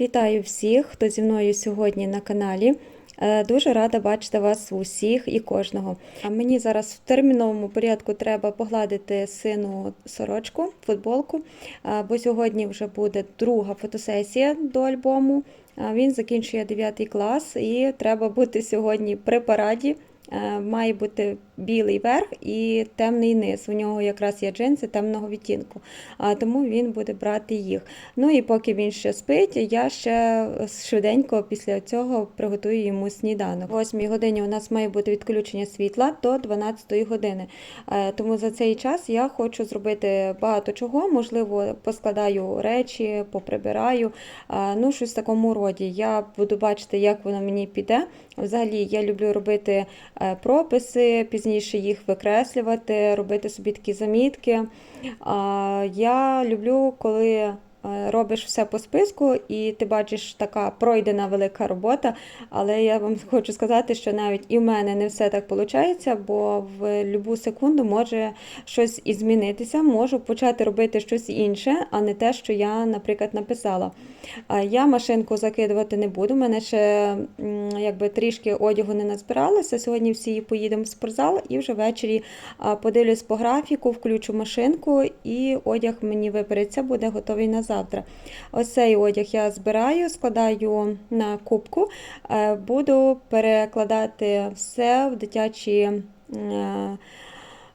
Вітаю всіх, хто зі мною сьогодні на каналі. Е, Дуже рада бачити вас усіх і кожного. А мені зараз в терміновому порядку треба погладити сину сорочку, футболку, е, бо сьогодні вже буде друга фотосесія до альбому. Е, Він закінчує 9 клас і треба бути сьогодні при параді. Має бути білий верх і темний низ. У нього якраз є джинси темного відтінку, тому він буде брати їх. Ну і поки він ще спить, я ще швиденько після цього приготую йому сніданок. О 8 годині у нас має бути відключення світла до 12 години. Е, Тому за цей час я хочу зробити багато чого. Можливо, поскладаю речі, поприбираю. е, Ну, щось в такому роді. Я буду бачити, як воно мені піде. Взагалі, я люблю робити е, прописи, пізніше їх викреслювати, робити собі такі замітки. Я люблю, коли робиш все по списку, і ти бачиш така пройдена велика робота. Але я вам хочу сказати, що навіть і в мене не все так виходить, бо в будь-яку секунду може щось і змінитися, можу почати робити щось інше, а не те, що я, наприклад, написала. Я машинку закидувати не буду. Мене ще якби трішки одягу не назбиралося. Сьогодні всі поїдемо в спортзал і вже ввечері подивлюсь по графіку, включу машинку і одяг мені вибереться, буде готовий на завтра. Ось одяг я збираю, складаю на кубку, Е, буду перекладати все в дитячі.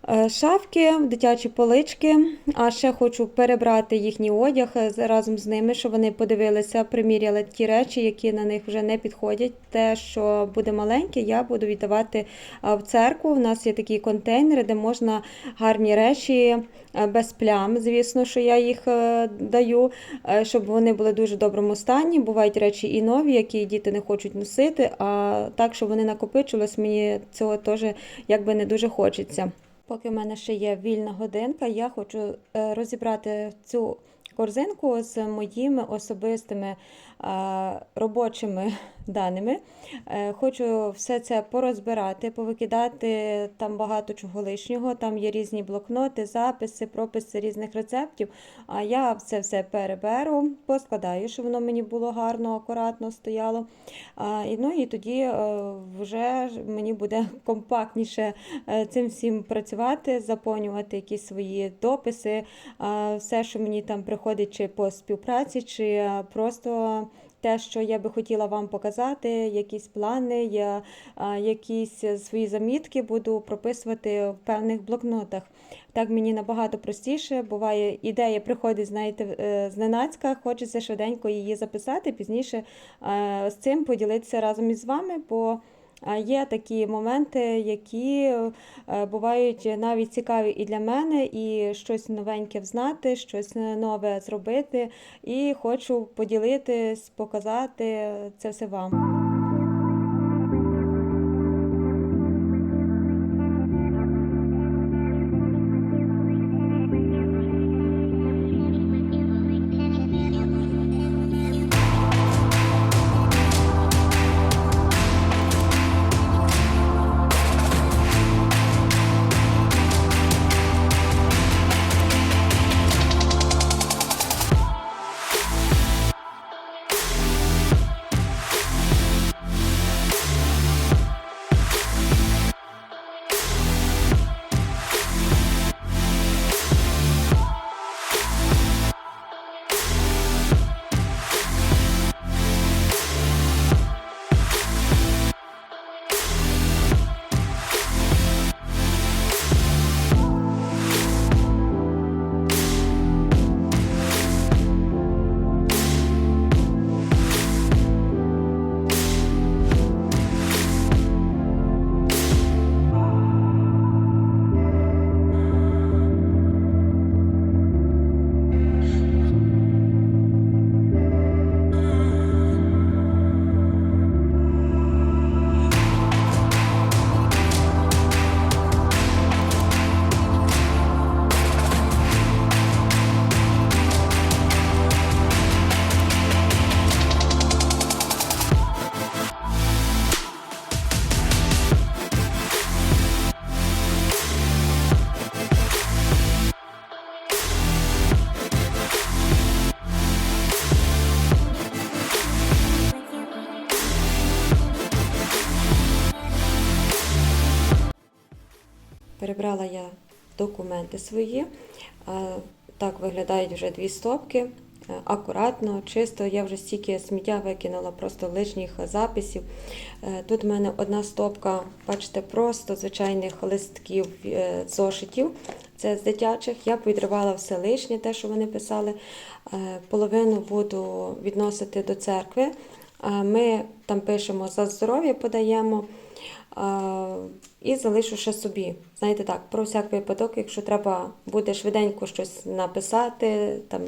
Е, е, Шафки, дитячі полички, а ще хочу перебрати їхній одяг е, разом з ними, щоб вони подивилися, приміряли ті речі, які на них вже не підходять. Те, що буде маленьке, я буду віддавати в церкву. У нас є такі контейнери, де можна гарні речі е, без плям. Звісно, що я їх е, даю, е, щоб вони були в дуже доброму стані. Бувають речі і нові, які діти не хочуть носити, а так, щоб вони накопичились, мені цього теж якби не дуже хочеться. Поки в мене ще є вільна годинка, я хочу е, розібрати цю корзинку з моїми особистими е, робочими даними. Е, Хочу все це порозбирати, повикидати там багато чого лишнього. Там є різні блокноти, записи, прописи різних рецептів. А я це все переберу, поскладаю, щоб воно мені було гарно, акуратно стояло. Ну, і тоді е, вже мені буде компактніше е, цим всім працювати, заповнювати якісь свої дописи, все, що мені там приходить, чи по співпраці, чи просто. Те, що я би хотіла вам показати, якісь плани, я якісь свої замітки буду прописувати в певних блокнотах. Так мені набагато простіше. Буває, ідея приходить, знаєте, е, зненацька, хочеться швиденько її записати, пізніше е, з цим поділитися разом із вами. бо Є такі моменти, які е, бувають навіть цікаві і для мене, і щось новеньке взнати, щось нове зробити. І хочу поділитись, показати це все вам. Документи свої. Е, Так виглядають вже дві стопки. Е, Акуратно, чисто. Я вже стільки сміття викинула, просто лишніх записів. Е, Тут в мене одна стопка, бачите, просто звичайних листків зошитів. Це з дитячих. Я повідривала все лишнє, те, що вони писали. Половину буду відносити до церкви. Ми там пишемо за здоров'я, подаємо. І залишу ще собі. Знаєте так, про всяк випадок, якщо треба буде швиденько щось написати, там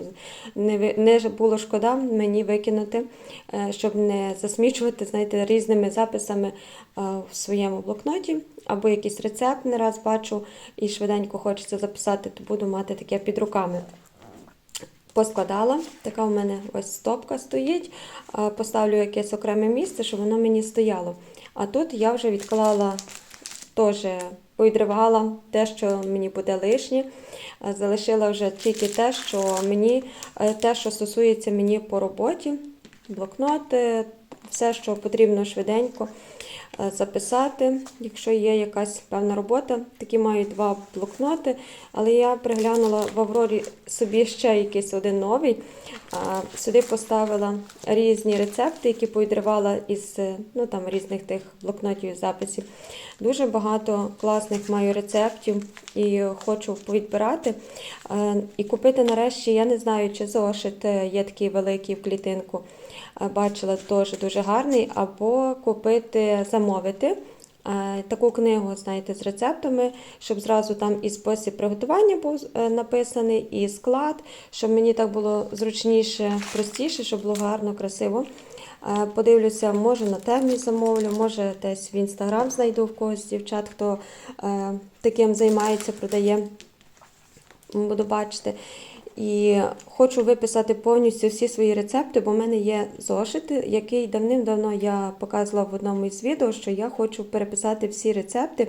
не, не було шкода мені викинути, е, щоб не засмічувати, знаєте, різними записами е, в своєму блокноті, або якийсь рецепт не раз бачу і швиденько хочеться записати, то буду мати таке під руками. Поскладала, така у мене ось стопка стоїть. Поставлю якесь окреме місце, щоб воно мені стояло. А тут я вже відклала, теж повідривала те, що мені буде лишнє. Залишила вже тільки те, що мені, е, те, що стосується мені по роботі, блокноти, все, що потрібно швиденько е, записати, якщо є якась певна робота. Такі маю два блокноти, але я приглянула в Аврорі собі ще якийсь один новий. Сюди поставила різні рецепти, які повідривала із е, ну, там, різних тих блокнотів і записів. Дуже багато класних маю рецептів і хочу повідбирати. Е, І купити нарешті, я не знаю, чи зошит е, є такий великий в клітинку. Е, Бачила теж дуже гарний, або купити, замовити. е, Таку книгу, знаєте, з рецептами, щоб зразу там і спосіб приготування був е, написаний, і склад, щоб мені так було зручніше, простіше, щоб було гарно, красиво. Подивлюся, може на темі замовлю, може десь в інстаграм знайду в когось з дівчат, хто таким займається, продає буду бачити. І хочу виписати повністю всі свої рецепти, бо в мене є зошит, який давним-давно я показувала в одному із відео, що я хочу переписати всі рецепти.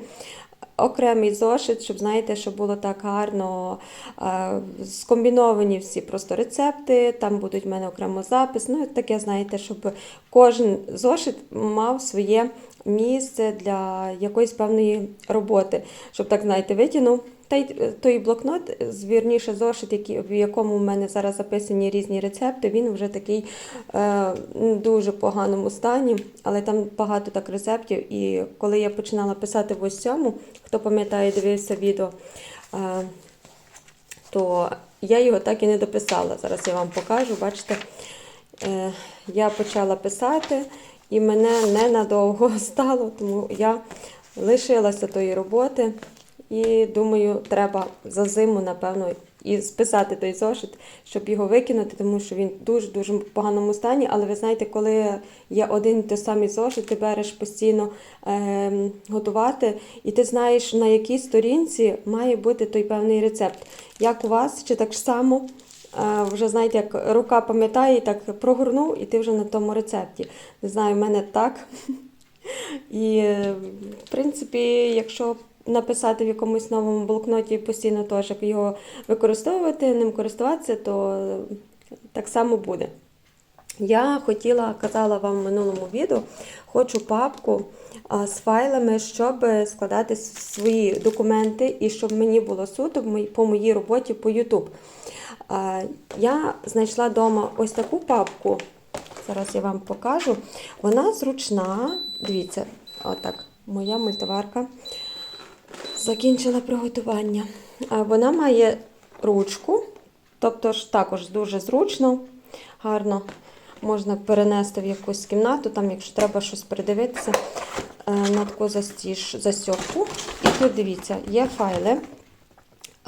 Окремий зошит, щоб знаєте, щоб було так гарно е, скомбіновані всі просто рецепти. Там будуть в мене окремо запис. Ну, таке, знаєте, щоб кожен зошит мав своє місце для якоїсь певної роботи. Щоб так, знаєте, витягнув. Та й той блокнот, звірніше зошит, який, в якому в мене зараз записані різні рецепти, він вже такий е, дуже поганому стані, але там багато так рецептів. І коли я починала писати в ось цьому, хто пам'ятає, дивився відео, е, то я його так і не дописала. Зараз я вам покажу. Бачите, е, я почала писати, і мене ненадовго стало, тому я лишилася тої роботи. І думаю, треба за зиму, напевно, і списати той зошит, щоб його викинути, тому що він дуже-дуже в поганому стані. Але ви знаєте, коли є один і той самий зошит, ти береш постійно е, готувати, і ти знаєш, на якій сторінці має бути той певний рецепт. Як у вас, чи так само? Е, Вже знаєте, як рука пам'ятає, і так прогорнув, і ти вже на тому рецепті. Не знаю, в мене так. І, е, в принципі, якщо написати в якомусь новому блокноті і постійно теж його використовувати, ним користуватися, то так само буде. Я хотіла, казала вам в минулому відео, хочу папку з файлами, щоб складати свої документи і щоб мені було суто по моїй роботі по YouTube. Я знайшла вдома ось таку папку. Зараз я вам покажу. Вона зручна. Дивіться, отак, моя мультиварка закінчила приготування. Вона має ручку, тобто ж також дуже зручно, гарно можна перенести в якусь кімнату, там, якщо треба щось передивитися е, на таку застіж, застьопку. І тут дивіться, є файли.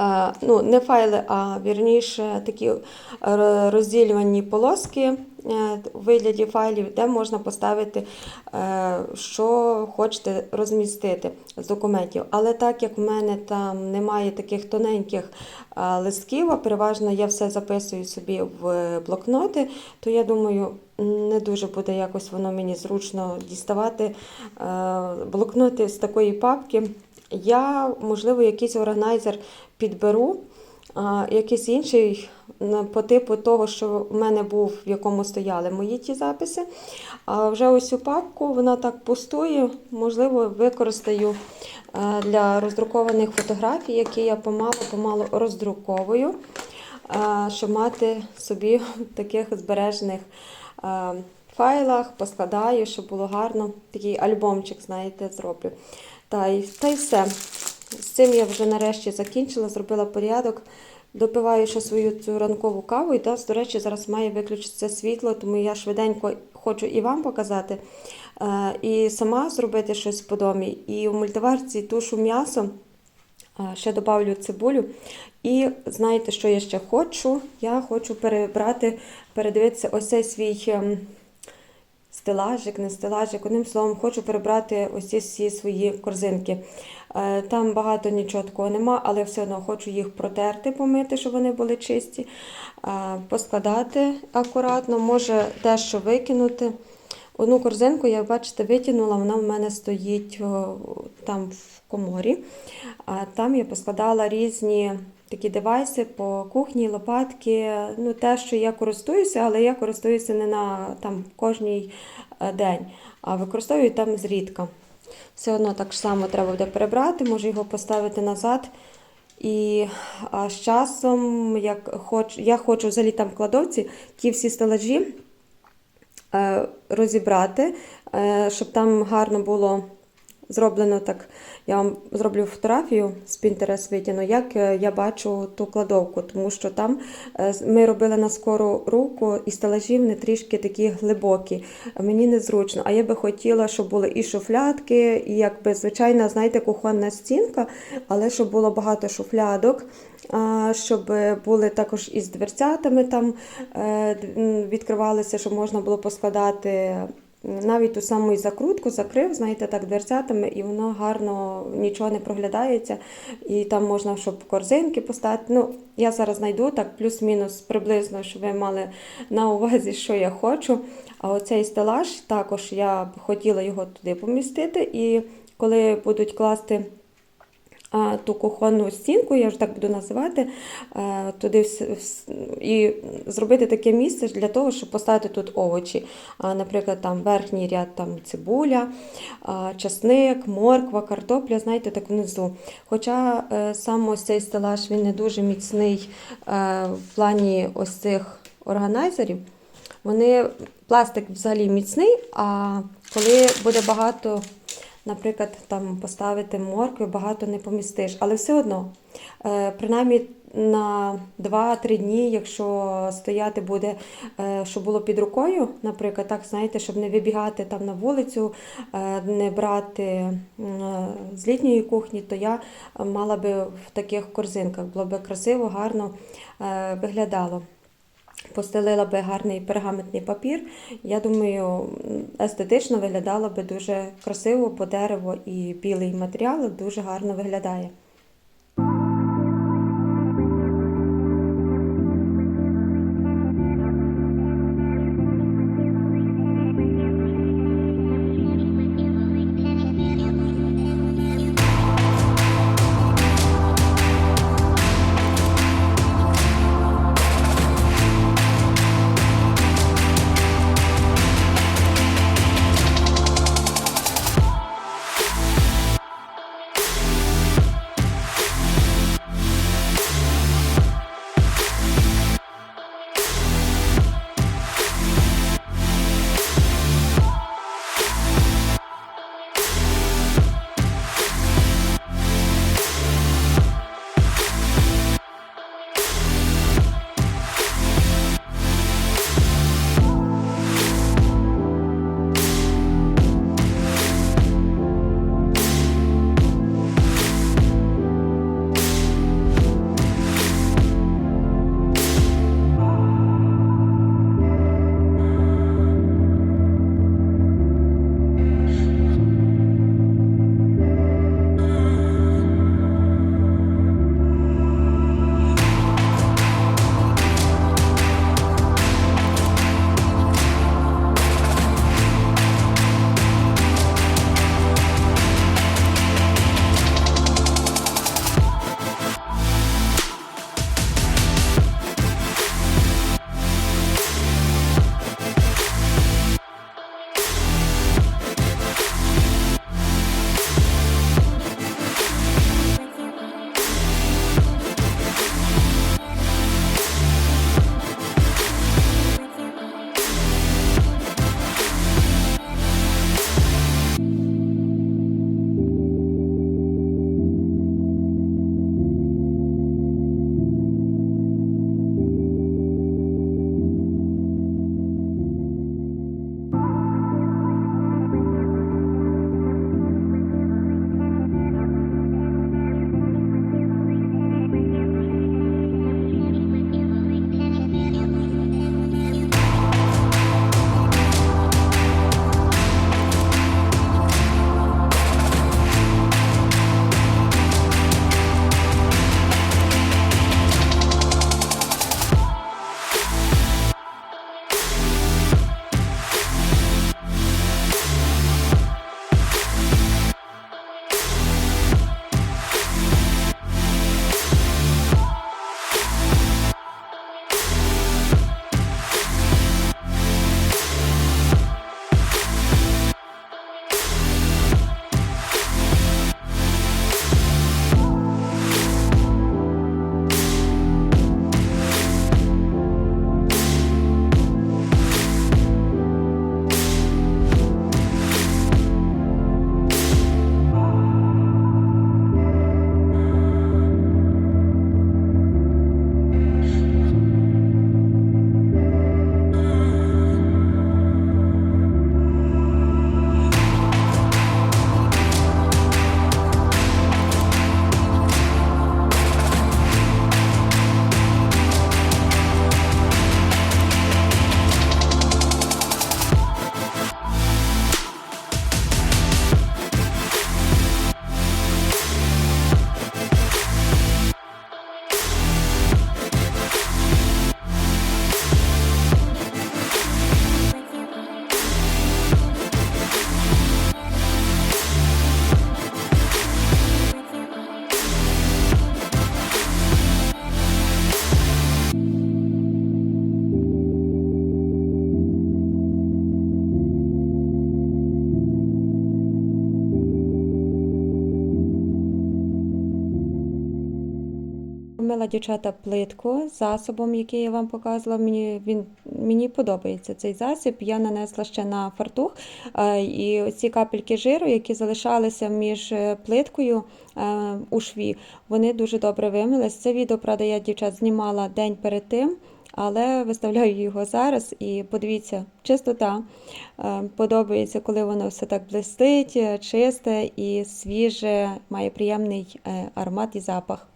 Е, Ну, не файли, а вірніше такі е, розділювані полоски у вигляді файлів, де можна поставити, е, що хочете розмістити з документів. Але так як в мене там немає таких тоненьких е, листків, а переважно я все записую собі в блокноти, то я думаю, не дуже буде якось воно мені зручно діставати е, блокноти з такої папки. Я, можливо, якийсь органайзер підберу, якийсь інший по типу того, що в мене був, в якому стояли мої ті записи. А вже ось цю папку вона так пустує, можливо, використаю е, для роздрукованих фотографій, які я помалу-помалу роздруковую, е, щоб мати собі в таких збережених е, файлах, поскладаю, щоб було гарно. Такий альбомчик, знаєте, зроблю. Та й, та й все. З цим я вже нарешті закінчила, зробила порядок. Допиваю ще свою цю ранкову каву, і та, до речі, зараз має виключитися світло, тому я швиденько хочу і вам показати, е, і сама зробити щось по домі. І в мультиварці тушу м'ясо, е, ще додавлю цибулю. І знаєте, що я ще хочу? Я хочу перебрати, передивитися ось цей свій. ем, стелажик, не стелажик. Одним словом, хочу перебрати ось ці всі свої корзинки. Е, Там багато нічого такого нема, але все одно хочу їх протерти, помити, щоб вони були чисті, е, поскладати акуратно, може дещо викинути. Одну корзинку, я бачите, витягнула, вона в мене стоїть там в коморі. А там я поскладала різні такі девайси по кухні, лопатки. Ну, те, що я користуюся, але я користуюся не на там кожний е, день, а використовую там зрідка. Все одно так само треба буде перебрати, може його поставити назад. І а з часом, як хоч, я хочу взагалі там в кладовці ті всі стелажі е, розібрати, е, щоб там гарно було зроблено так. Я вам зроблю фотографію з Pinterest витягну, як е, я бачу ту кладовку, тому що там е, ми робили на скору руку, і стелажі вони трішки такі глибокі. Мені незручно. А я би хотіла, щоб були і шуфлядки, і якби звичайна, знаєте, кухонна стінка, але щоб було багато шуфлядок. Щоб були також із дверцятами там е, відкривалися, щоб можна було поскладати навіть ту саму закрутку закрив, знаєте, так дверцятами, і воно гарно нічого не проглядається. І там можна, щоб корзинки поставити. Ну, я зараз знайду так, плюс-мінус приблизно, щоб ви мали на увазі, що я хочу. А оцей стелаж також я б хотіла його туди помістити. І коли будуть класти ту кухонну стінку, я вже так буду називати, туди і зробити таке місце для того, щоб поставити тут овочі. Наприклад, там верхній ряд там цибуля, часник, морква, картопля, знаєте, так внизу. Хоча е, сам ось цей стелаж він не дуже міцний е, в плані ось цих органайзерів. Вони пластик взагалі міцний, а коли буде багато наприклад, там поставити моркви, багато не помістиш. Але все одно, е, принаймні на 2-3 дні, якщо стояти буде, е, щоб було під рукою, наприклад, так, знаєте, щоб не вибігати там на вулицю, е, не брати з літньої кухні, то я мала би в таких корзинках. Було би красиво, гарно виглядало. Постелила би гарний пергаментний папір. Я думаю, естетично виглядало би дуже красиво, бо дерево і білий матеріал дуже гарно виглядає. Поміняла дівчата плитку засобом, який я вам показувала. Мені він мені подобається цей засіб. Я нанесла ще на фартух. Е, І ці капельки жиру, які залишалися між е, плиткою е, у шві, вони дуже добре вимились. Це відео, правда, я дівчат знімала день перед тим. Але виставляю його зараз і подивіться, чистота. Подобається, коли воно все так блистить, чисте і свіже, має приємний аромат і запах.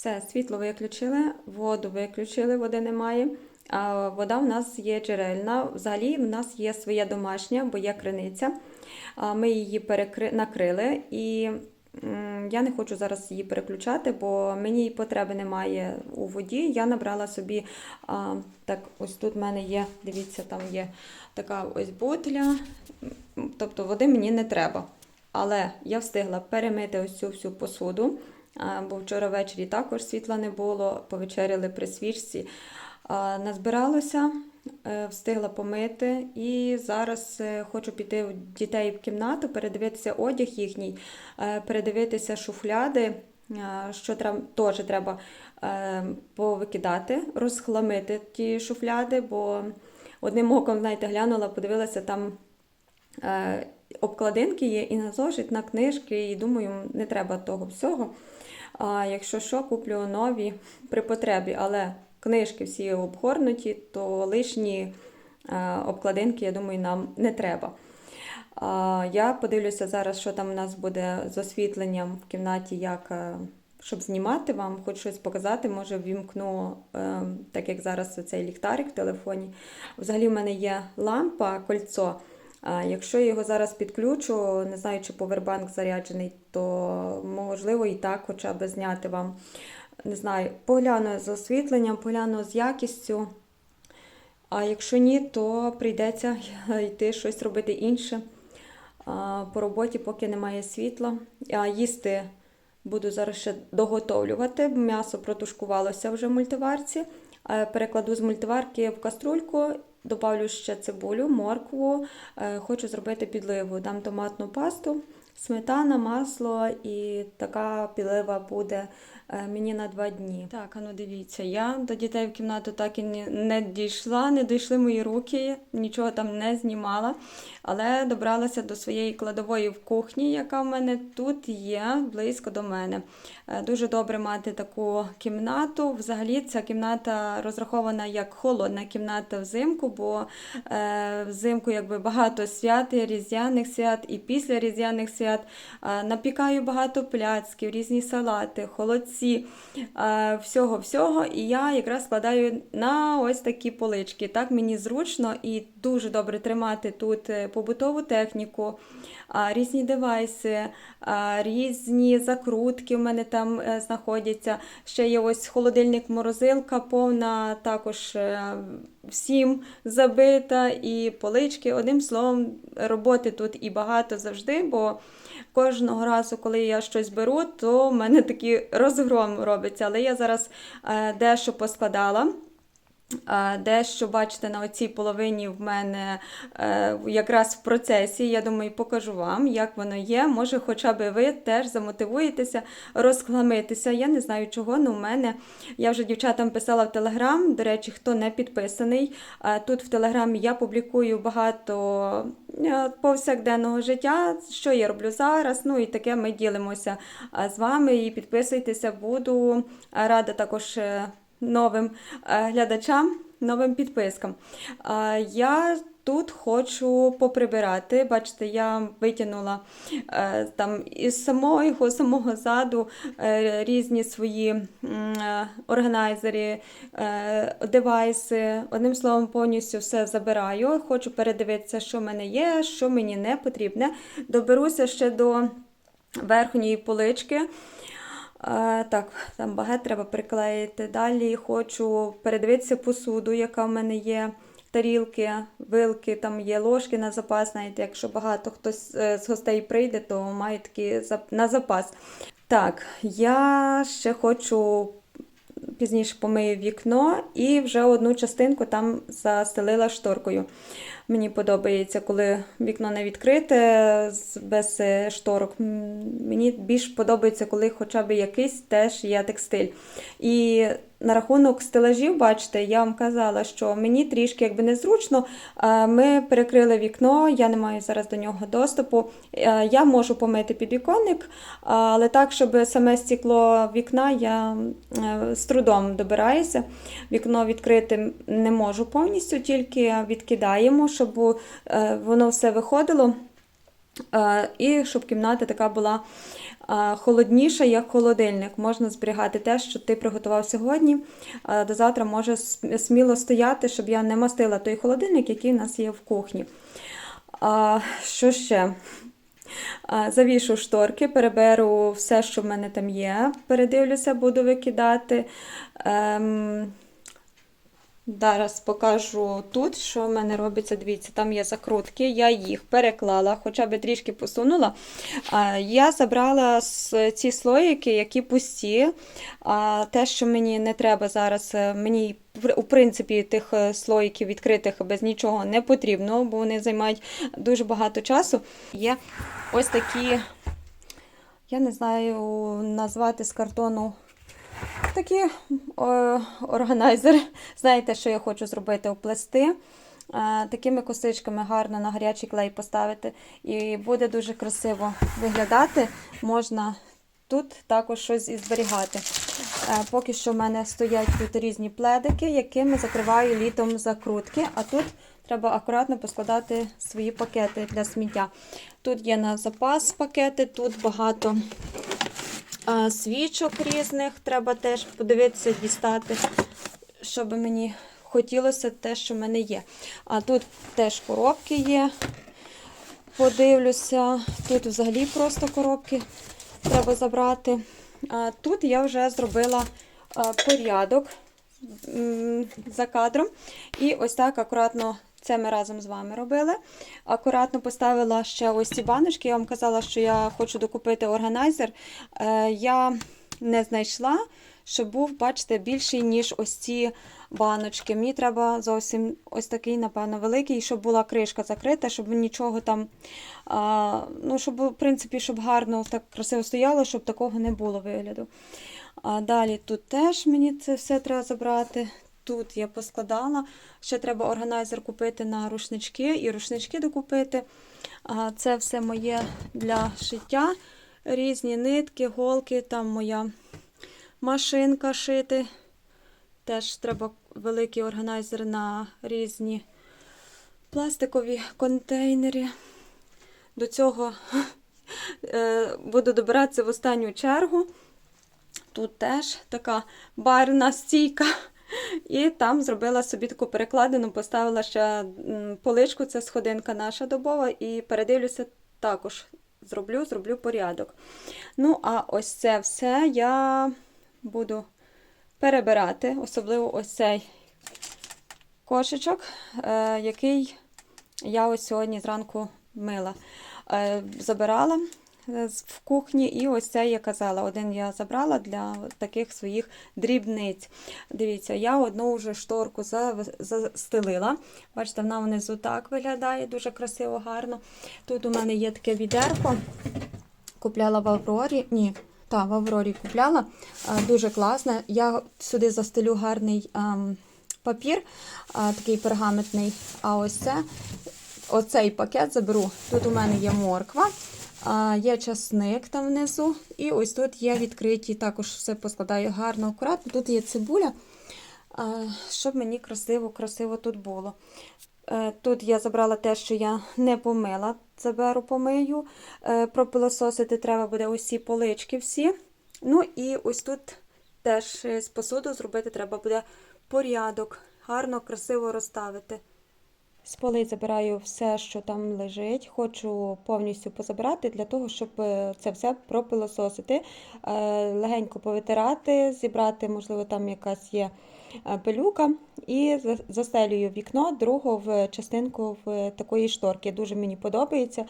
Все, світло виключили, воду виключили, води немає. А вода в нас є джерельна. Взагалі в нас є своя домашня, бо є криниця. Ми її перекри... накрили і я не хочу зараз її переключати, бо мені потреби немає у воді. Я набрала собі а, так, ось тут в мене є, дивіться, там є така ось бутля. Тобто води мені не треба. Але я встигла перемити ось цю всю посуду, бо вчора ввечері також світла не було, повечеряли при свічці. Назбиралося, е, встигла помити і зараз е, хочу піти в дітей в кімнату, передивитися одяг їхній, е, передивитися шуфляди, що теж треба повикидати, розхламити ті шуфляди, бо одним оком, знаєте, глянула, подивилася там. Обкладинки є і на зошит, на книжки, і думаю, не треба того всього. А якщо що, куплю нові при потребі, але книжки всі обгорнуті, то лишні е, обкладинки, я думаю, нам не треба. Я подивлюся зараз, що там у нас буде з освітленням в кімнаті, як, е, щоб знімати вам, хоч щось показати, може ввімкну, е, так як зараз цей ліхтарик в телефоні. Взагалі в мене є лампа, кольцо. Якщо я його зараз підключу, не знаю, чи повербанк заряджений, то можливо і так хоча б зняти вам. Не знаю, погляну з освітленням, погляну з якістю. А якщо ні, то прийдеться йти щось робити інше. По роботі, поки немає світла. А їсти буду зараз ще доготовлювати. М'ясо протушкувалося вже в мультиварці. Перекладу з мультиварки в каструльку, добавлю ще цибулю, моркву. Е, Хочу зробити підливу. Дам томатну пасту, сметана, масло і така підлива буде мені на два дні. Так, а ну дивіться, я до дітей в кімнату так і не- дійшла, не дійшли мої руки, нічого там не знімала, але добралася до своєї кладової в кухні, яка в мене тут є, близько до мене. Е, Дуже добре мати таку кімнату. Взагалі, ця кімната розрахована як холодна кімната взимку, бо е, взимку якби багато свят, і різдвяних свят і після різдвяних свят. Е, Напікаю багато пляцків, різні салати, холодці, е, всього-всього. І я якраз складаю на ось такі полички. Так мені зручно і дуже добре тримати тут е, побутову техніку, різні девайси, різні закрутки в мене там е, знаходяться. Ще є ось холодильник-морозилка повна, також е, всім забита, і полички. Одним словом, роботи тут і багато завжди, бо кожного разу, коли я щось беру, то в мене такий розгром робиться. Але я зараз дещо поскладала. Дещо, бачите, на оцій половині в мене е, якраз в процесі. Я думаю, покажу вам, як воно є. Може, хоча б ви теж замотивуєтеся розхламитися. Я не знаю чого, але в мене я вже дівчатам писала в Телеграм. До речі, хто не підписаний. е, Тут в Телеграмі я публікую багато е, повсякденного життя, що я роблю зараз. Ну і таке ми ділимося е, з вами. І підписуйтеся, буду рада також. Новим е, глядачам, новим підпискам. Е, Я тут хочу поприбирати. Бачите, я витягнула е, там із самого самого заду різні свої органайзери, девайси. Одним словом, повністю все забираю. Хочу передивитися, що в мене є, що мені не потрібне. Доберуся ще до верхньої полички. Так, там багет треба приклеїти. Далі хочу передивитися посуду, яка в мене є. Тарілки, вилки, там є ложки на запас. Навіть якщо багато хтось е, з гостей прийде, то маю такі на запас. Так, я ще хочу пізніше помию вікно і вже одну частинку там застелила шторкою. Мені подобається, коли вікно не відкрите без е, шторок. Мені більш подобається, коли хоча б якийсь теж є текстиль. І на рахунок стелажів, бачите, я вам казала, що мені трішки якби незручно. Ми перекрили вікно, я не маю зараз до нього доступу. Я можу помити підвіконник, але так, щоб саме стекло вікна, я е, з трудом добираюся. Вікно відкрити не можу повністю, тільки відкидаємо, щоб е, воно все виходило. І щоб кімната така була е, холодніша, як холодильник. Можна зберігати те, що ти приготував сьогодні. До завтра може сміло стояти, щоб я не мастила той холодильник, який у нас є в кухні. Що ще? Завішу шторки, переберу все, що в мене там є. Передивлюся, буду викидати. Ем, Зараз покажу тут, що в мене робиться. Дивіться, там є закрутки, я їх переклала, хоча б трішки посунула. Я забрала ці слоїки, які пусті. Те, що мені не треба зараз, е, мені у принципі тих е, слоїків відкритих без нічого не потрібно, бо вони займають дуже багато часу. Є ось такі, я не знаю назвати з картону. Такі о, органайзер. Знаєте, що я хочу зробити? Оплести. Е, Такими косичками гарно на гарячий клей поставити. І буде дуже красиво виглядати. Можна тут також щось і зберігати. Е, Поки що в мене стоять тут різні пледики, якими закриваю літом закрутки. А тут треба акуратно поскладати свої пакети для сміття. Тут є на запас пакети, тут багато свічок різних. Треба теж подивитися, дістати, щоб мені хотілося те, що в мене є. А тут теж коробки є. Подивлюся. Тут взагалі просто коробки треба забрати. А, тут я вже зробила порядок за кадром. І ось так акуратно. Це ми разом з вами робили. Акуратно поставила ще ось ці баночки. Я вам казала, що я хочу докупити органайзер. Е, я не знайшла, щоб був, бачите, більший, ніж ось ці баночки. Мені треба зовсім ось такий, напевно, великий, щоб була кришка закрита, щоб нічого там, ну, щоб, в принципі, щоб гарно так красиво стояло, щоб такого не було вигляду. А далі тут теж мені це все треба забрати. Тут я поскладала. Ще треба органайзер купити на рушнички і рушнички докупити. Це все моє для шиття. Різні нитки, голки, там моя машинка шити. Теж треба великий органайзер на різні пластикові контейнери. До цього е, буду добиратися в останню чергу. Тут теж така барна стійка. І там зробила собі таку перекладину, поставила ще поличку, це сходинка наша добова, і передивлюся також. Зроблю, зроблю порядок. Ну, а ось це все я буду перебирати, особливо ось цей кошечок, е, який я ось сьогодні зранку мила. Е, забирала в кухні, і ось цей я казала. Один я забрала для таких своїх дрібниць. Дивіться, я одну вже шторку застелила. Бачите, вона внизу так виглядає, дуже красиво, гарно. Тут у мене є таке відерко. Купляла в Аврорі. Ні, та, в Аврорі купляла. Дуже класне. Я сюди застелю гарний ам, папір, а, такий пергаментний. А ось це, оцей пакет заберу. Тут у мене є морква, є часник там внизу. І ось тут є відкриті, також все поскладаю гарно, акуратно. Тут є цибуля, а, щоб мені красиво-красиво тут було. Е, Тут я забрала те, що я не помила, заберу помию. Е, Пропилососити треба буде ці полички всі. Ну і ось тут теж з посуду зробити треба буде порядок, гарно, красиво розставити. З полиць забираю все, що там лежить. Хочу повністю позабирати для того, щоб е, це все пропилососити, е, легенько повитирати, зібрати, можливо, там якась є е, пилюка, і за- застелюю вікно другу в частинку в такої шторки. Дуже мені подобається.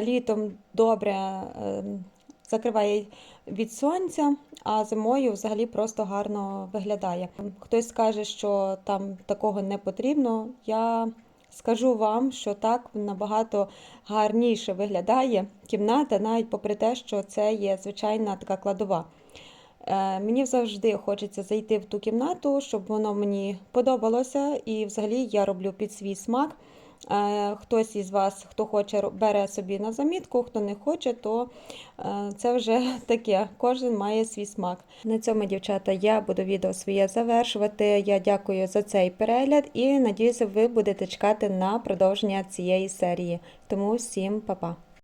Літом добре закриває від сонця, а зимою взагалі просто гарно виглядає. Хтось скаже, що там такого не потрібно. Я скажу вам, що так набагато гарніше виглядає кімната, навіть попри те, що це є звичайна така кладова. Е, Мені завжди хочеться зайти в ту кімнату, щоб воно мені подобалося, і взагалі я роблю під свій смак. Е, Хтось із вас, хто хоче, бере собі на замітку, хто не хоче, то е, це вже таке. Кожен має свій смак. На цьому, дівчата, я буду відео своє завершувати. Я дякую за цей перегляд і надіюся, ви будете чекати на продовження цієї серії. Тому всім па-па!